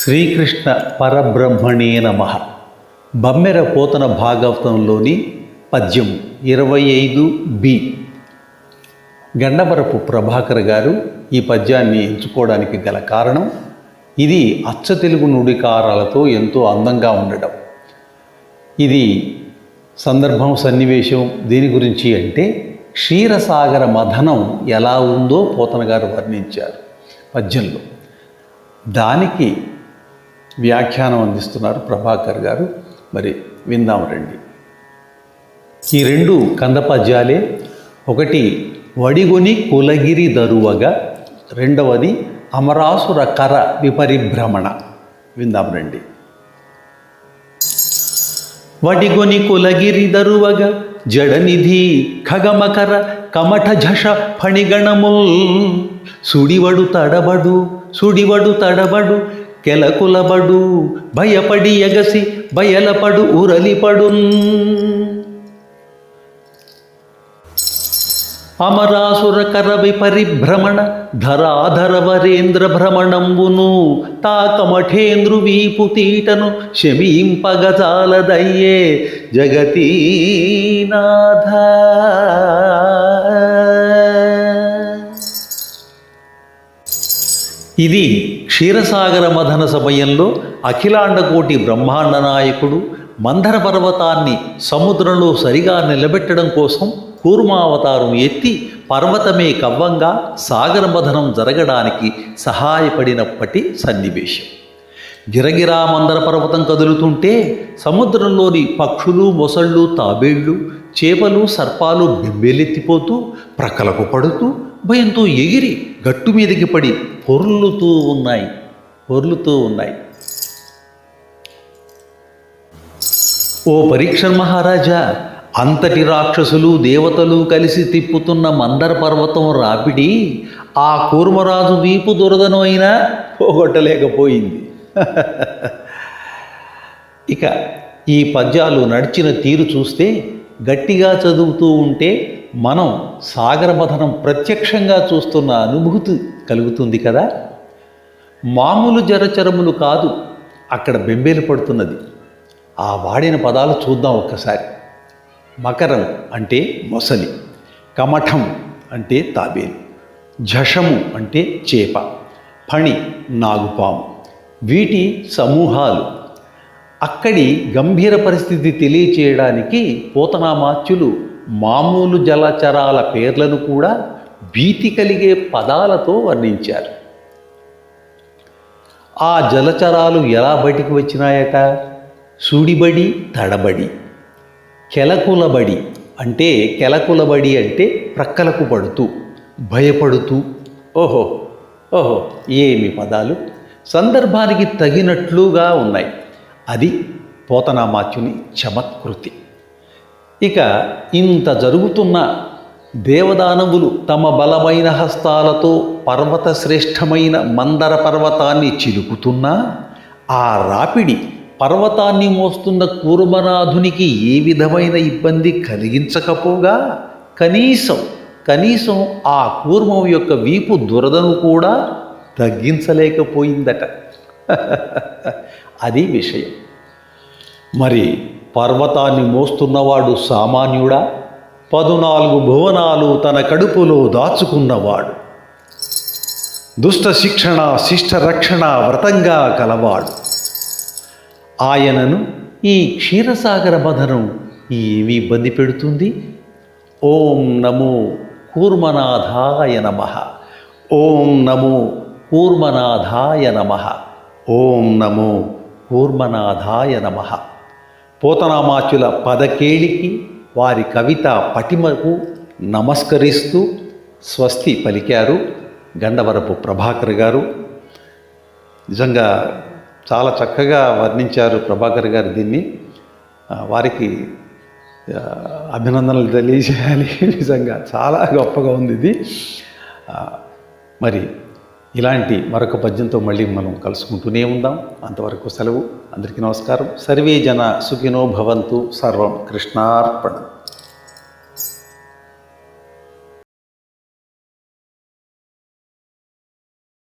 శ్రీకృష్ణ పరబ్రహ్మణే నమ. బమ్మెర పోతన భాగవతంలోని పద్యం ఇరవై ఐదు బి. గండవరపు ప్రభాకర్ గారు ఈ పద్యాన్ని ఎంచుకోవడానికి గల కారణం ఇది అచ్చ తెలుగు నుడికారాలతో ఎంతో అందంగా ఉండడం. ఇది సందర్భం సన్నివేశం దీని గురించి అంటే క్షీరసాగర మథనం ఎలా ఉందో పోతన గారు వర్ణించారు పద్యంలో. దానికి వ్యాఖ్యానం అందిస్తున్నారు ప్రభాకర్ గారు. మరి విందాం రండి. ఈ రెండు కందపద్యాలే ఒకటి వడిగొని కులగిరి దరువగా రెండవది అమరాసుర కర విపరిభ్రమణ. విందాం రండి. వడిగొని కులగిరి దరువగ జడనిధి ఖగమకర కమఠ ఝష ఫణిగణముల్. సుడివడు తడబడు సుడివడు తడబడు కెలకులబడు భయపడి ఎగసి బయలపడు ఉరలిపడున్ అమరాసుర కర విపరిభ్రమణ ధరాధర వరేంద్ర భ్రమణంబును తాకమఠేంద్రు వీపు తీటను శమీంపగజాలదయ్యే జగతీనాథ. ఇది క్షీరసాగర మథన సమయంలో అఖిలాండకోటి బ్రహ్మాండ నాయకుడు మందర పర్వతాన్ని సముద్రంలో సరిగా నిలబెట్టడం కోసం కూర్మావతారం ఎత్తి పర్వతమే కవ్వంగా సాగర మథనం జరగడానికి సహాయపడినప్పటి సన్నివేశం. గిరగిరా మందర పర్వతం కదులుతుంటే సముద్రంలోని పక్షులు మొసళ్ళు తాబేళ్ళు చేపలు సర్పాలు బెంబేలెత్తిపోతూ ప్రకలకు పడుతూ భయంతో ఎగిరి గట్టు మీదకి పడి పొర్లుతూ ఉన్నాయి పొర్లుతూ ఉన్నాయి. ఓ పరీక్ష మహారాజా అంతటి రాక్షసులు దేవతలు కలిసి తిప్పుతున్న మందర పర్వతం రాపిడి ఆ కూర్మరాజు వీపు దురదను అయినా పోగొట్టలేకపోయింది. ఇక ఈ పద్యాలు నడిచిన తీరు చూస్తే గట్టిగా చదువుతూ ఉంటే మనం సాగరమథనం ప్రత్యక్షంగా చూస్తున్న అనుభూతి కలుగుతుంది కదా? మామూలు జరచరములు కాదు అక్కడ బెంబేలు పడుతున్నది. ఆ వాడిన పదాలు చూద్దాం ఒక్కసారి. మకరం అంటే మొసలి కమఠం అంటే తాబేలు ఝషము అంటే చేప ఫణి నాగుపాము. వీటి సమూహాలు అక్కడి గంభీర పరిస్థితి తెలియచేయడానికి పోతనామాత్యులు మామూలు జలచరాల పేర్లను కూడా భీతి కలిగే పదాలతో వర్ణించారు. ఆ జలచరాలు ఎలా బయటికి వచ్చినాయట? సుడిబడి తడబడి. కెలకులబడి అంటే కెలకులబడి అంటే ప్రక్కలకు పడుతూ భయపడుతూ. ఓహో ఓహో ఏమి పదాలు? సందర్భానికి తగినట్లుగా ఉన్నాయి. అది పోతనామాత్యుని చమత్కృతి. ఇక ఇంత జరుగుతున్న దేవదానవులు తమ బలమైన హస్తాలతో పర్వత శ్రేష్టమైన మందర పర్వతాన్ని చిలుకుతున్నా ఆ రాపిడి పర్వతాన్ని మోస్తున్న కూర్మనాథునికి ఏ విధమైన ఇబ్బంది కలిగించకపోగా కనీసం కనీసం ఆ కూర్మం యొక్క వీపు దురదను కూడా తగ్గించలేకపోయిందట. అది విషయం. మరి పర్వతాన్ని మోస్తున్నవాడు సామాన్యుడా? పదునాలుగు భువనాలు తన కడుపులో దాచుకున్నవాడు. దుష్ట శిక్షణ శిష్ట రక్షణ వ్రతంగా కలవాడు ఆయనను ఈ క్షీరసాగర మధనం ఏమి ఇబ్బంది పెడుతుంది? ఓం నమో కూర్మనాథాయ నమ. ఓం నమో కూర్మనాథాయ నమ. ఓం నమో కూర్మనాథాయ నమ. పోతనామాచుల పదకేళికి వారి కవిత పటిమకు నమస్కరిస్తూ స్వస్తి పలికారు గండవరపు ప్రభాకర్ గారు. నిజంగా చాలా చక్కగా వర్ణించారు ప్రభాకర్ గారు దీన్ని. వారికి అభినందనలు తెలియజేయాలి. నిజంగా చాలా గొప్పగా ఉంది ఇది. మరి ఇలాంటి మరొక పద్యంతో మళ్ళీ మనం కలుసుకుంటూనే ఉందాం. అంతవరకు సెలవు. అందరికీ నమస్కారం. సర్వే జన సుఖినో భవంతు. సర్వం కృష్ణార్పణ.